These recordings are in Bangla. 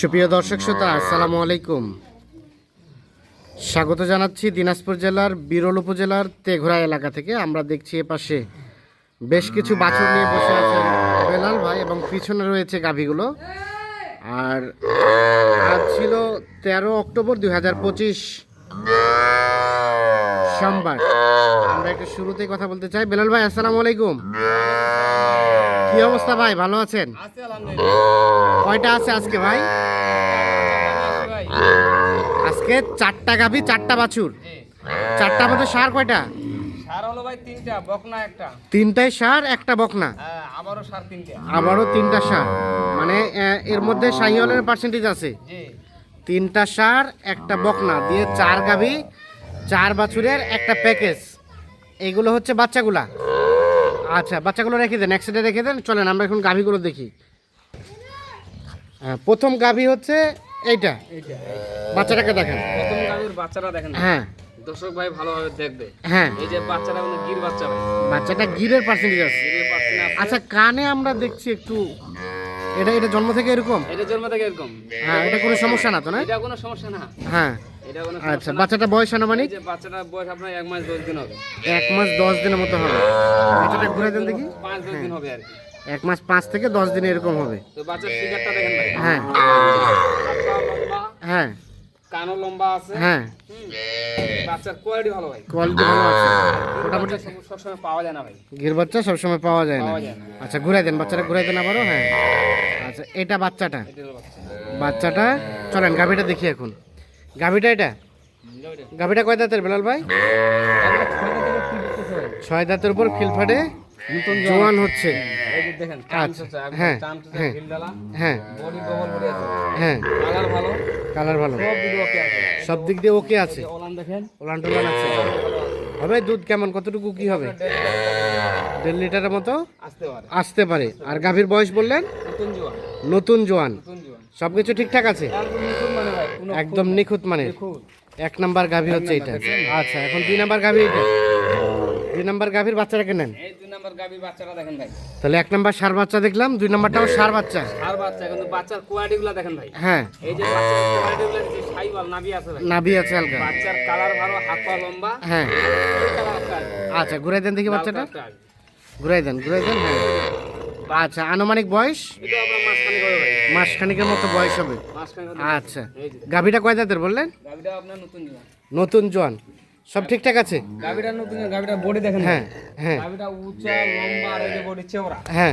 সুপ্রিয় দর্শক শ্রোতা, আসসালামু আলাইকুম। স্বাগত জানাচ্ছি দিনাজপুর জেলার, বিরল উপজেলার তেঘরা এলাকা থেকে। আমরা দেখছি এপাশে বেশ কিছু বাছুর নিয়ে বসে আছেন বেলাল ভাই এবং পিছনে রয়েছে গাভীগুলো। আর আজ ছিল তেরো অক্টোবর দুই হাজার পঁচিশ সোমবার। আমরা একটু শুরুতেই কথা বলতে চাই। বেলাল ভাই, আসসালামু আলাইকুম। কি অবস্থা ভাই? ভালো আছেন? কয়টা আছে আজকে ভাই? আজকে চারটা গাভী চারটা বাছুর। চারটা মধ্যে সার কয়টা? তিনটাই সার একটা বকনা? হ্যাঁ আবারও তিনটা। সার। মানে এর মধ্যে শাহিওয়ালের পার্সেন্টেজ আছে। তিনটা সার একটা বকনা। দিয়ে চার গাভী চার বাছুরের একটা প্যাকেজ। এগুলো হচ্ছে বাচ্চাগুলা। আচ্ছা বাচ্চাগুলো রেখে দেন এক সাইডে রেখে দেন। চলেন আমরা এখন গাভীগুলো দেখি। হ্যাঁ, প্রথম গাভী হচ্ছে এইটা। বাচ্চাটাকে দেখেন। প্রথম গাভীর বাচ্চারা দেখেন। হ্যাঁ। দর্শক ভাই ভালোভাবে দেখবে। হ্যাঁ। এই যে বাচ্চাটা গির বাচ্চা ভাই। বাচ্চাটা গিরের পার্সেন্টেজ আছে। আচ্ছা কানে আমরা দেখছি একটু এটা এটা জন্ম থেকে এরকম? এটা জন্ম থেকে এরকম। হ্যাঁ এটা কোনো সমস্যা না তো না? এটা কোনো সমস্যা না। হ্যাঁ। এটা কোনো আচ্ছা বাচ্চাটা বয়স আনুমানিক? যে বাচ্চাটা বয়স আপনার এক মাস দশ দিন হবে। এক মাস দশ দিনের মতো হবে। বাচ্চাটা ঘুরে দেন দেখি। পাঁচ দশ দিন হবে আর কি। এক মাস পাঁচ থেকে দশ দিন এরকম হবে। তো বাচ্চার ফিগারটা দেখেন ভাই। হ্যাঁ। হ্যাঁ। কানও লম্বা আছে। হ্যাঁ। বাচ্চার কোয়ালিটি ভালো ভাই। কোয়ালিটি ভালো আছে। মোটামুটি সবসময় পাওয়া যায় না ভাই। গির বাচ্চা সবসময় পাওয়া যায় না। পাওয়া যায় না। আচ্ছা ঘুরাই দেন বাচ্চাটা ঘুরাই দেন আবারও হ্যাঁ। আচ্ছা এটা বাচ্চাটা? এটা হলো বাচ্চা। বাচ্চাটা? চলেন গাভিটা দেখি এখন। গাভিটা এটা? গাভিটা। কয় দাঁতের বেলাল ভাই? ছয় দাঁতের উপর খিলফাটে জোয়ান হচ্ছে। দেখেন আচ্ছা, হ্যাঁ, হ্যাঁ। হ্যাঁ। আছে। হ্যাঁ। কালার ভালো? কালার ভালো। সব ওকে সব দিক দিয়ে ওকে আছে। ওলান দেখেন। ওলান টোলান আছে। হবে দুধ কেমন? কতটুকু কি হবে? দেড় লিটারের মতো? আসতে পারে। আর গাভীর বয়স বললেন? নতুন জোয়ান। নতুন নতুন সব কিছু ঠিকঠাক আছে? একদম নতুন নিখুঁত মানে এক নাম্বার গাভী হচ্ছে এটা। আচ্ছা এখন দুই নাম্বার গাভী এটা। দুই নাম্বার গাভীর বাচ্চাটাকে নেন? নাম্বার বাচ্চাটা দেখেন ভাই। তাহলে এক নাম্বার সার বাচ্চা দেখলাম দুই নাম্বারটাও সার বাচ্চা। আর বাচ্চা কিন্তু বাচ্চার কোয়ালিটি গুলা দেখেন ভাই। হ্যাঁ। এই যে বাচ্চার যে সাইওয়াল নাভি আছে ভাই। নাভি আছে হালকা বাচ্চার কালার ভালো হাত পা লম্বা। হ্যাঁ। আচ্ছা ঘুরাই দেন দেখি বাচ্চাটা। ঘুরাই দেন ঘুরাই দেন হ্যাঁ। আচ্ছা আনুমানিক বয়স? এটা আপনার মাঝখানে হবে ভাই। মাস খানিকের মতো বয়স হবে। আচ্ছা। গাভীটা কয় দাঁতের বললেন? নতুন জোয়ান। সব ঠিকঠাক আছে? গাবিটা নতুন গাবিটা বডি দেখেন হ্যাঁ হ্যাঁ। গাবিটা উঁচা লম্বা আর এই যে বডি চওড়া। হ্যাঁ।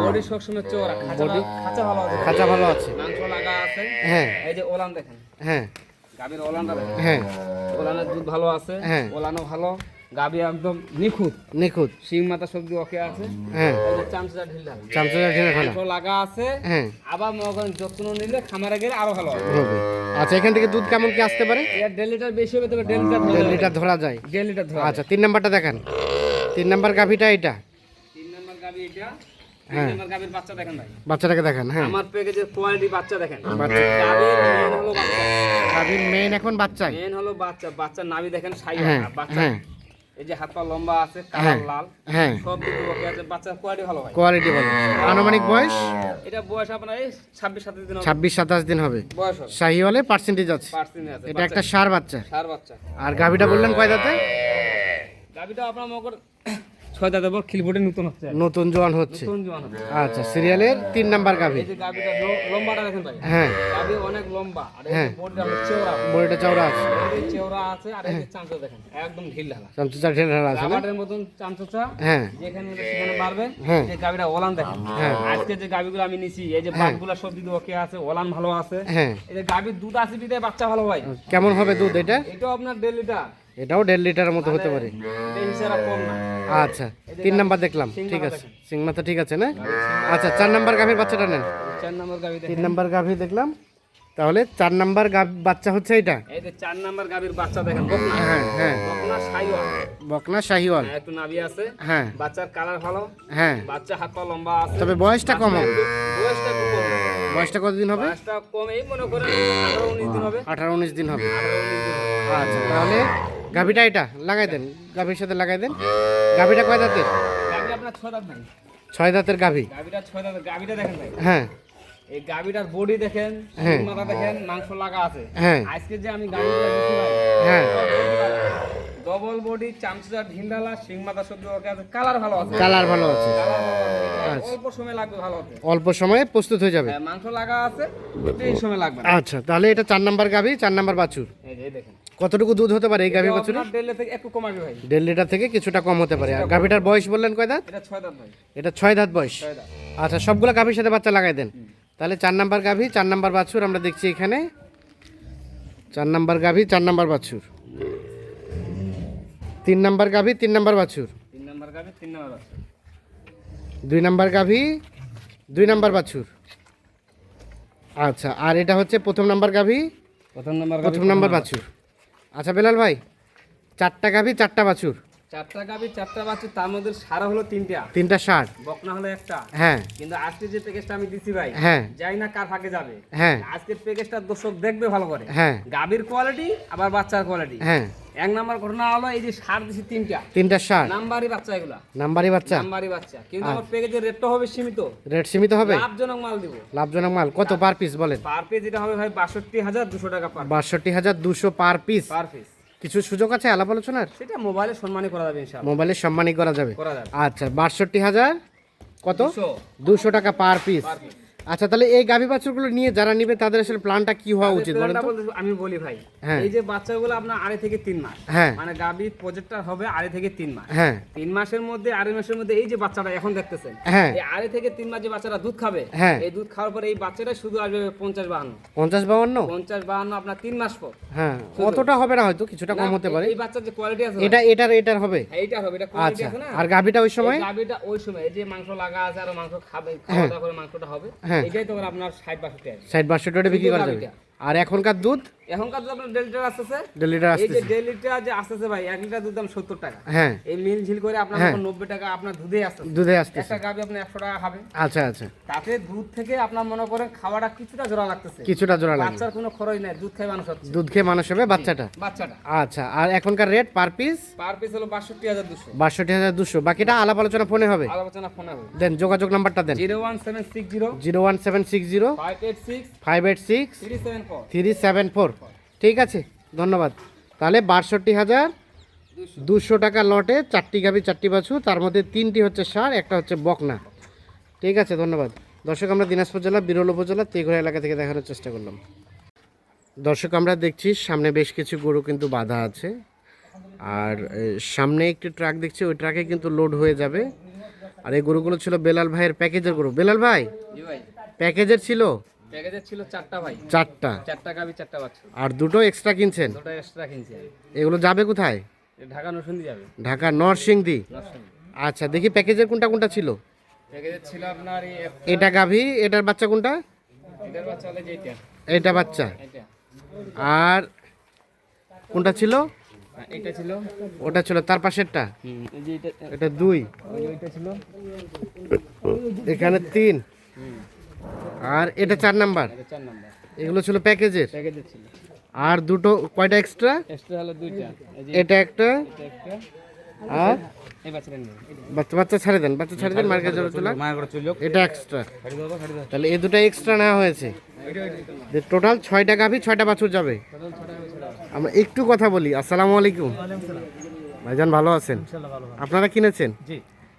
বডি সবসময় চওড়া খাঁচা খাঁচা ভালো আছে। খাঁচা ভালো আছে। মাংস লাগা আছে। হ্যাঁ। এই যে ওলান দেখেন। হ্যাঁ। গাবির ওলানটা দেখেন। হ্যাঁ। ওলানের দুধ ভালো আছে। হ্যাঁ। ওলানও ভালো। গাবি একদম নিখুঁত। নিখুঁত। শিং মাথা সবজি ওকে আছে। হ্যাঁ। চামচা ঢিলটা চামচা ঢেলে মাংস লাগা আছে। হ্যাঁ। আবার মনে যত্ন নিলে খামারে গেলে আরও ভালো হবে। আচ্ছা এখান থেকে দুধ কেমন কি আসতে পারে? এর দেড় লিটার বেশি হবে তবে দেড় লিটার দেড় লিটার ধরা যায়। দেড় লিটার ধরা আচ্ছা তিন নাম্বারটা দেখান। তিন নাম্বার গাভীটা এটা তিন নম্বর গাবি এটা হ্যাঁ। বাচ্চা বাচ্চাটাকে দেখান হ্যাঁ। আমার প্যাকেজের কোয়ালিটি বাচ্চা দেখেন। বাচ্চা। মেন বাচ্চা। গাভীর মেইন এখন বাচ্চায় মেন হলো বাচ্চা। বাচ্চার নাভি দেখেন সাই হ্যাঁ বাচ্চা। হ্যাঁ। এই যে হাত পা লম্বা আছে হ্যাঁ। কালার লাল হ্যাঁ। সব দিকে ওকে আছে বাচ্চার কোয়ালিটি ভালো ভাই। কোয়ালিটি ভালো। আনুমানিক বয়স? এটা বয়স আপনার এই ছাব্বিশ সাতাশ দিন হবে। দিন হবে। বয়স হবে। শাহিওয়ালে পার্সেন্টেজ আছে। এটা একটা সার বাচ্চা। সার বাচ্চা। আর গাভীটা বললেন কয় দাঁতে? গাবিটা আপনার মকর ছয় দাদা বল খিলবোর্ডে নতুন হচ্ছে। নতুন জোয়ান হচ্ছে। নতুন জোয়ান হবে আচ্ছা সিরিয়ালের তিন নাম্বার গাভী। এই যে গাবিটা লম্বাটা দেখেন ভাই। হ্যাঁ। গাবি অনেক লম্বা আর এই হ্যাঁ। বডিটা চওড়া। বড়িটা চওড়া আছে। এই চওড়া আছে আর এই যে চামচা দেখেন একদম ঢিল ঢালা। চামচা ঢেলে আছে না? রাবারের মতন চামচা হ্যাঁ। যেখানে সেখানে মারবে হ্যাঁ। যে গাবিটা ওলান দেখেন। হ্যাঁ। আজকে যে গাবিগুলো আমি নিছি এই যে বাঘগুলা সব দিকে ওকে আছে ওলান ভালো আছে। হ্যাঁ। এই যে গাবির দুধ আছে বিদায় বাচ্চা ভালো হয়। কেমন হবে দুধ এটা? এটা আপনার দেড় লিটার। এটাও দেড় লিটারের মতো হতে পারে। আচ্ছা তিন নাম্বার দেখলাম ঠিক আছে। সিং মাথা ঠিক আছে না? আচ্ছা চার নাম্বার গাভীর বাচ্চাটা নেন। চার নম্বর গাবি তিন নাম্বার গাভী দেখলাম। তাহলে চার নাম্বার গাভ- বাচ্চা হচ্ছে এটা এই যে চার নাম্বার গাবির বাচ্চা দেখেন বকনা। হ্যাঁ হ্যাঁ বকনা সাইওয়াল। বকনা শাহিওয়াল হ্যাঁ, একটু নাভি আছে। হ্যাঁ। বাচ্চার কালার ভালো। হ্যাঁ। বাচ্চা হাত লম্বা আছে। তবে বয়সটা কম বয়সটা কম বয়সটা কতদিন হবে? বয়সটা কম এই মনে করেন আঠারো উনিশ দিন হবে। আঠারো উনিশ দিন হবে। আঠারো উনিশ দিন হবে। আচ্ছা তাহলে গাভীটা এটা লাগাই দেন। গাভীর সাথে লাগাই দেন। গাভীটা কয় দাঁতের? ছয় দাঁত নাই। ছয় দাঁতের গাভী। হ্যাঁ। এই গাবিটার বডি দেখেন হ্যাঁ। মাথা দেখেন মাংস লাগা আছে। হ্যাঁ। আজকে যে আমি ভাই হ্যাঁ। ডবল বডি চামচা ঢিলডালা শিং মাথা আছে কালার ভালো আছে। কালার ভালো আছে। আচ্ছা। অল্প সময় লাগবে ভালো হতে অল্প সময়ে প্রস্তুত হয়ে যাবে। হ্যাঁ, মাংস লাগা আছে বেশি সময় লাগবে। আচ্ছা তাহলে এটা চার নাম্বার গাভি চার নাম্বার বাছুর। এই এই দেখেন। কতটুকু দুধ হতে পারে এই গাভি বাছুরে? একটু কমাবে ভাই। দেড় লিটার থেকে কিছুটা কম হতে পারে। আর গাভিটার বয়স বললেন কয় দাঁত? এটা ছয় দাঁত ভাই। এটা ছয় দাঁত বয়স। আচ্ছা সবগুলো গাভির সাথে বাচ্চা লাগাই দেন। তাহলে চার নাম্বার গাভি চার নাম্বার বাছুর আমরা দেখছি এখানে। চার নাম্বার গাভি চার নাম্বার বাছুর। তিন নাম্বার গাভি তিন নাম্বার বাছুর। তিন নাম্বার তিন নাম্বার দুই নাম্বার গাভি দুই নাম্বার বাছুর। আচ্ছা আর এটা হচ্ছে প্রথম নাম্বার গাভি প্রথম নাম্বার প্রথম নাম্বার বাছুর। আচ্ছা বেলাল ভাই চারটা গাভি চারটা বাছুর। চারটা গাবি চারটা বাচ্চা তার মধ্যে সারা হলো তিনটা। তিনটা ষাট বকনা হলো একটা। হ্যাঁ। কিন্তু আজকে যে প্যাকেজটা আমি দিছি ভাই হ্যাঁ। যাই না কার ফাঁকে যাবে। হ্যাঁ। আজকের প্যাকেজটা দর্শক দেখবে ভালো করে। হ্যাঁ। গাবির কোয়ালিটি আবার বাচ্চার কোয়ালিটি হ্যাঁ। এক নাম্বার ঘটনা হলো এই যে সার দিছি তিনটা। তিনটা ষাট নাম্বারই বাচ্চা এগুলা। নাম্বারই বাচ্চা। নাম্বারই বাচ্চা। কিন্তু আমার প্যাকেজের রেটটা হবে সীমিত। রেট সীমিত হবে? লাভজনক মাল দিব। লাভজনক মাল। কত পার পিস বলেন? পার পিস এটা হবে ভাই বাষট্টি হাজার দুশো টাকা পার বাষট্টি হাজার দুশো পার পিস পার পিস কিছু সুযোগ আছে আলাপ আলোচনার? সেটা মোবাইলে সম্মানই করা যাবে ইনশাআল্লাহ। মোবাইলে সম্মানই করা যাবে। করা যাবে। আচ্ছা বাষট্টি হাজার কত? দুশো। টাকা পার পিস আচ্ছা তাহলে এই গাভী বাছুরগুলো নিয়ে যারা নিবে তাদের আসলে প্ল্যানটা কি হওয়া উচিত বলেন তো? আমি বলি ভাই হ্যাঁ। এই যে বাচ্চাগুলো আপনার আড়াই থেকে তিন মাস হ্যাঁ। মানে গাবি প্রজেক্টটা হবে আড়াই থেকে তিন মাস। হ্যাঁ। তিন মাসের মধ্যে আড়াই মাসের মধ্যে এই যে বাচ্চাটা এখন দেখতেছেন হ্যাঁ। এই আড়াই থেকে তিন মাস যে বাচ্চাটা দুধ খাবে। এই দুধ খাওয়ার পরে এই বাচ্চাটা শুধু আসবে পঞ্চাশ বাহান্ন। পঞ্চাশ বাউন্ন পঞ্চাশ বাহান্ন আপনার তিন মাস পর। হ্যাঁ অতটা হবে না হয়তো কিছুটা কম হতে পারে। এই বাচ্চার যে কোয়ালিটি আছে এটা এটার এটার হবে। এইটা হবে এটা কোয়ালিটি আচ্ছা আছে না? আর গাভীটা ওই সময়? গাভীটা ওই সময় এই যে মাংস লাগা আছে আর মাংস খাবে খাওয়া দাওয়া করে মাংসটা হবে। হ্যাঁ। এটাই তো আপনার ষাট বাষট্টি টাকা ষাট বাষট্টি টাকা বিক্রি করা যাবে। আর এখনকার দুধ? এখনকার দুধ আপনার দেড় লিটার আসতেছে। দেড় লিটার এই যে দেড় লিটার যে আসতেছে ভাই এক লিটার দুধ দাম সত্তর টাকা। হ্যাঁ। এই মিল ঝিল করে আপনার হ্যাঁ। নব্বই টাকা আপনার দুধে আসতেছে। দুধে আসতেছে। একটা গাভী আপনি একশো টাকা খাবে আচ্ছা আচ্ছা। তাতে দুধ থেকে আপনার মনে করেন খাওয়াটা কিছুটা জোড়া লাগতেছে। কিছুটা জোড়া লাগে বাচ্চার কোনো খরচ নাই দুধ খাই মানুষ হচ্ছে। দুধ খেয়ে মানুষ হবে বাচ্চাটা? বাচ্চাটা। আচ্ছা আর এখনকার rate per piece per piece হলো বাষট্টি হাজার দুশো। বাষট্টি হাজার দুশো। বাকিটা আলাপ আলোচনা ফোনে হবে? আলোচনা ফোনে হবে। দেন যোগাযোগ নাম্বারটা দেন। Zero one seven six zero. Zero one seven six zero. Five eight six five eight six three seven four. Three seven four. ঠিক আছে ধন্যবাদ। তাহলে বাষট্টি হাজার দুশো টাকা লটে চারটি গাভি চারটি বাছু তার মধ্যে তিনটি হচ্ছে সার একটা হচ্ছে বকনা। ঠিক আছে ধন্যবাদ। দর্শক আমরা দিনাজপুর জেলা বিরল উপজেলা তেঘরা এলাকা থেকে দেখানোর চেষ্টা করলাম। দর্শক আমরা দেখছি সামনে বেশ কিছু গরু কিন্তু বাধা আছে। আর সামনে একটি ট্রাক দেখছি ওই ট্রাকে কিন্তু লোড হয়ে যাবে। আর এই গরুগুলো ছিল বেলাল ভাইয়ের প্যাকেজের গরু। বেলাল ভাই। প্যাকেজের ছিল? প্যাকেজের ছিল চারটা ভাই। চারটা? চারটা গাভি চারটা বাচ্চা আর দুটো এক্সট্রা কিনছেন? দুটো এক্সট্রা কিনছি এগুলো যাবে কোথায়? ঢাকা নরসিংদী যাবে। ঢাকা নরসিংদী? আচ্ছা দেখি প্যাকেজের কোনটা কোনটা ছিল? প্যাকেজের ছিল আপনার এটা গাভী এটার বাচ্চা কোনটা? এটার বাচ্চা হলে যেটা এটা বাচ্চা। আর কোনটা ছিল? এটা ছিল। ওটা ছিল তার পাশেরটা? এটা দুই। ওইটা ছিল। এখানে তিন। আর এটা চার নাম্বার? এগুলো ছিল প্যাকেজের? প্যাকেজের ছিল। আর দুটো কয়টা এক্সট্রা এক্সট্রা হলো দুইটা। এটা একটা। আর? বাচ্চা বাচ্চা ছাড়ে দেন বাচ্চা ছাড়ে দেন মার্কেট চলে এটা এক্সট্রা তাহলে এই দুটো এক্সট্রা নেওয়া হয়েছে। টোটাল ছয়টা গাভী ছয়টা বাছুর যাবে। আমরা একটু কথা বলি। আসসালামু আলাইকুম। ভাইজান ভালো আছেন? আপনারা কিনেছেন?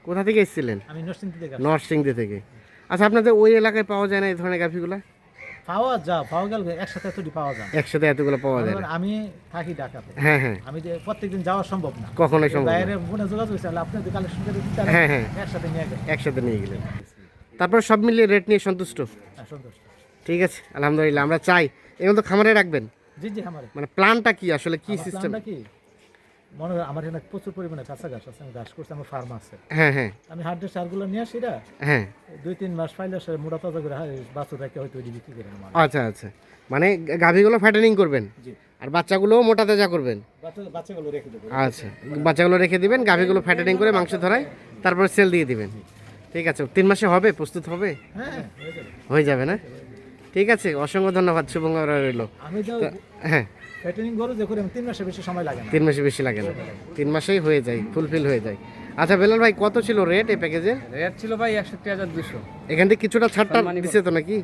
কোথা থেকে এসেছিলেন। নরসিংদী থেকে। আচ্ছা আপনাদের ওই এলাকায় পাওয়া যায় না এই ধরনের গাভিগুলো? পাওয়া যা পাওয়া গেল একসাথে এতটি পাওয়া যায়। একসাথে এতগুলো পাওয়া যায় না। আমি থাকি ঢাকাতে। হ্যাঁ হ্যাঁ। আমি যে প্রত্যেকদিন যাওয়া সম্ভব না। কখনোই সম্ভব। বাইরে ফোনে যোগাযোগ হয়েছে আপনি যদি কালেকশন করে দিতে হ্যাঁ, হ্যাঁ। একসাথে নিয়ে গেলেন। একসাথে নিয়ে গেলেন। তারপর সব মিলিয়ে রেট নিয়ে সন্তুষ্ট? হ্যাঁ, সন্তুষ্ট। ঠিক আছে আলহামদুলিল্লাহ আমরা চাই। এগুলো তো খামারে রাখবেন? জি জি আমার মানে প্ল্যানটা কি আসলে? কি সিস্টেম কি? মনে হয় আমার এখানে প্রচুর পরিমাণে কাঁচা ঘাস আছে আমি ঘাস করছি আমার ফার্ম আছে। হ্যাঁ হ্যাঁ। আমি হাটের সারগুলো নিয়ে আসি হ্যাঁ। দুই তিন মাস পাইলে সে মোটা তাজা করে হ্যাঁ, বাছুর রেখে হয়তো বিক্রি করে আচ্ছা আচ্ছা। মানে গাভিগুলো ফ্যাটেনিং করবেন? আর বাচ্চাগুলোও মোটা তাজা করবেন? বাচ্চাগুলো রেখে দেবো আচ্ছা। বাচ্চাগুলো রেখে দিবেন গাভিগুলো ফ্যাটেনিং করে মাংস ধরায় তারপর সেল দিয়ে দিবেন। ঠিক আছে তিন মাসে হবে? প্রস্তুত হবে? হ্যাঁ হয়ে যাবে। না? ঠিক আছে অসংখ্য ধন্যবাদ শুভঙ্কর রইল। হ্যাঁ। ফ্যাটেনিং গরু যে করি তিন মাসের বেশি সময় লাগে না। তিন মাসে বেশি লাগে না। তিন মাসেই হয়ে যায় ফুলফিল হয়ে যায়। আচ্ছা বেলাল ভাই কত ছিল রেট এই প্যাকেজের রেট ছিল ভাই একষট্টি হাজার দুশো এখান থেকে কিছুটা ছাড়টা দিছে তো নাকি?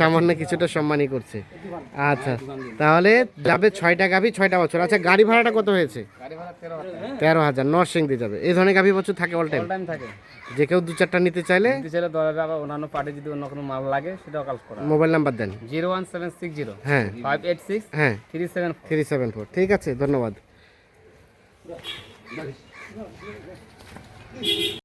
সামান্য কিছুটা সম্মানই করছে। আচ্ছা তাহলে যাবে ছয়টা গাভি ছয়টা বছর। আচ্ছা গাড়ি ভাড়াটা কত হয়েছে? তেরো হাজার। তেরো হাজার নরসিং দিয়ে যাবে। এই ধরনের গাভি বছর থাকে অল টাইম টাইম থাকে। যে কেউ দু চারটা নিতে চাইলে দিতে চাইলে আবার অন্যান্য পার্টি যদি অন্য কোনো মাল লাগে সেটাও কাজ করা মোবাইল নাম্বার দেন। Zero one seven six zero. হ্যাঁ। ফাইভ এইট সিক্স হ্যাঁ। Three seven three seven four. ঠিক আছে ধন্যবাদ। よし。